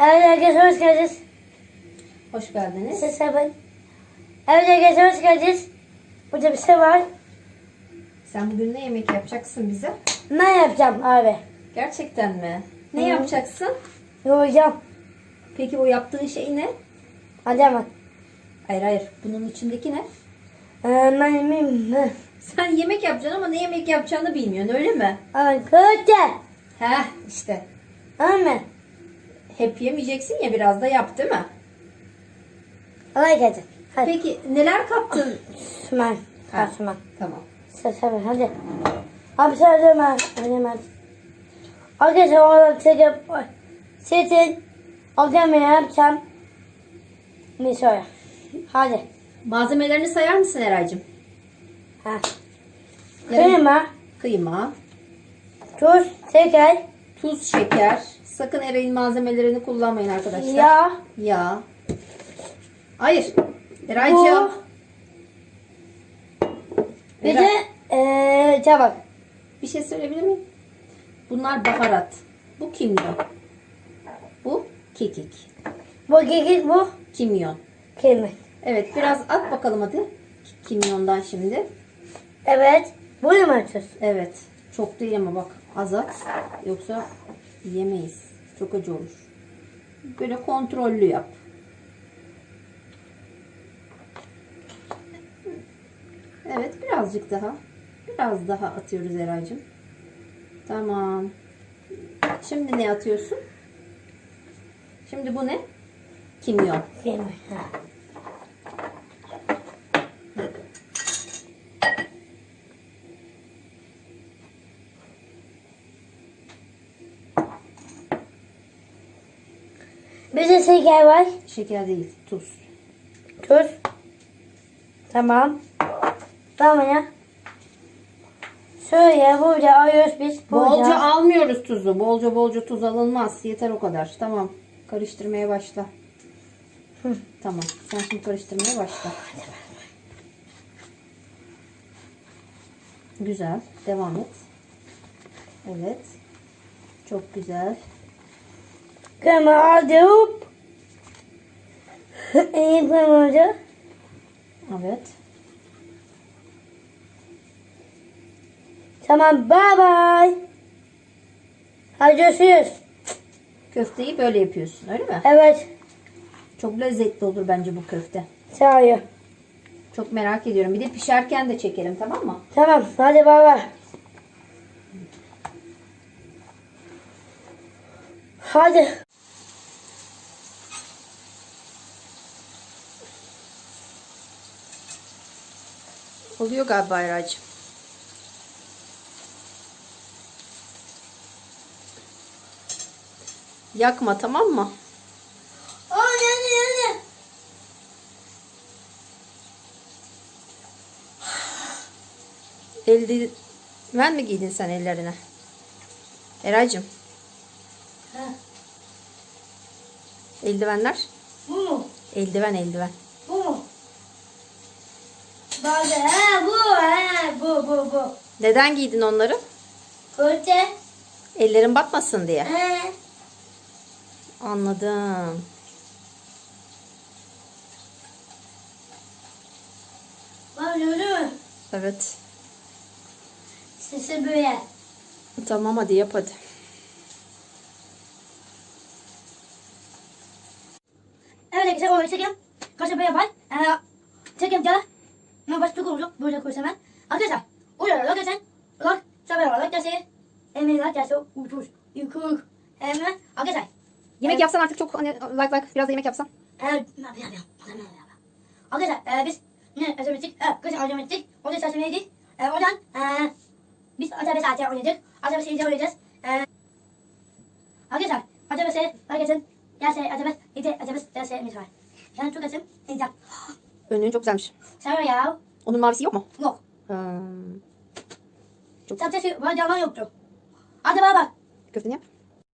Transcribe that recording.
Evet arkadaşlar hoş geldiniz. Hoş geldiniz. Siz ben. Evet arkadaşlar hoş geldiniz. Burada bir şey var. Sen bugün ne yemek yapacaksın bize? Ne yapacağım abi? Gerçekten mi? Ne Hı. yapacaksın? Yoğuracağım. Peki o yaptığın şey ne? Hadi ama. Hayır hayır. Bunun içindeki ne? Ee, ben miyim? Sen yemek yapacaksın ama ne yemek yapacağını bilmiyorsun öyle mi? Arkadaşlar. Heh işte. Ama. Hep yemeyeceksin ya biraz da yap değil mi? Kolay gelsin. Hadi. Peki neler kattın? Sümen. Ha. Sümen. Tamam. Sen hadi. Abi sen. Hadi ben. Arkadaşlar orada çekip. Orada ne yapacağım? Bir sonra. Hadi. Malzemelerini sayar mısın Eray'cığım? Ha. Yarım- Kıyma. Kıyma, Tuz. Şeker. tuz, şeker. Sakın Eray'ın malzemelerini kullanmayın arkadaşlar. Yağ. Yağ. Hayır. Eray'cığım. Bir Eray, de eee tabak. bir şey söyleyebilir miyim? Bunlar baharat. Bu kimyon. Bu kekik. Bu kekik bu. Kimyon. Kemik. Evet biraz at bakalım hadi. Kimyondan şimdi. Evet. Bunu mu açıyorsun? Evet. Çok değil ama bak az at. Yoksa yemeyiz. Çok acı olur. Böyle kontrollü yap. Evet birazcık daha. Biraz daha atıyoruz Eray'cığım. Tamam. Şimdi ne atıyorsun? Şimdi bu ne? Kimyon. Kemik. Bir de şeker var. Şeker değil, tuz. Tuz. Tamam. Tamam ya. Şöyle burada alıyoruz biz. Burada. Bolca almıyoruz tuzu. Bolca bolca tuz alınmaz. Yeter o kadar. Tamam. Karıştırmaya başla. Hı. Tamam. Sen şimdi karıştırmaya başla. Güzel. Devam et. Evet. Çok güzel. Kıyma aldık. İyi kıymadı. Evet. Tamam bye bye. Hadi görüşürüz. Köfteyi böyle yapıyorsun. Öyle mi? Evet. Çok lezzetli olur bence bu köfte. Sağ ol. Çok merak ediyorum. Bir de pişerken de çekelim tamam mı? Tamam hadi bye bye. Hadi. Oluyor galiba Ayracığım. Yakma tamam mı? Aa yani yani. Eldiven mi giydin sen ellerine? Eraycığım. Ha, Eldivenler. bu mu? Eldiven eldiven. Bu mu? Ha bu ha bu bu bu. Neden giydin onları? Köfte. Ellerin batmasın diye. Ha. Anladım. Bak mü? Evet. Sesi böyle. Tamam hadi yap hadi. Evet arkadaşlar orayı çekeyim. Kaç böyle yapar. Ee, çekeyim ya. Ne baş çok oldu. Böyle koysam ben. Arkadaşlar. Geçen. Lak. Sabah lak geçen. Emin geçen. Uçuş. Yıkık. Hemen. Arkadaşlar. Yemek yapsan artık çok hani like like biraz da yemek yapsan. Evet. Arkadaşlar e, biz ne acaba ettik? Evet. Kaç acaba ettik? Orada saçma yedik. E, oradan e, biz acaba saçma oynadık. Acaba seyirci oynayacağız. E, arkadaşlar. Acaba. Lak geçen. Ya şey acaba. İşte acaba ya şeyimiz var. Yani çok açım. Önlüğün çok güzelmiş. Sana ya. Onun mavisi yok mu? Yok. Hmm. Çok Sadece var yalan yoktu. Hadi baba bak. köfteni yap.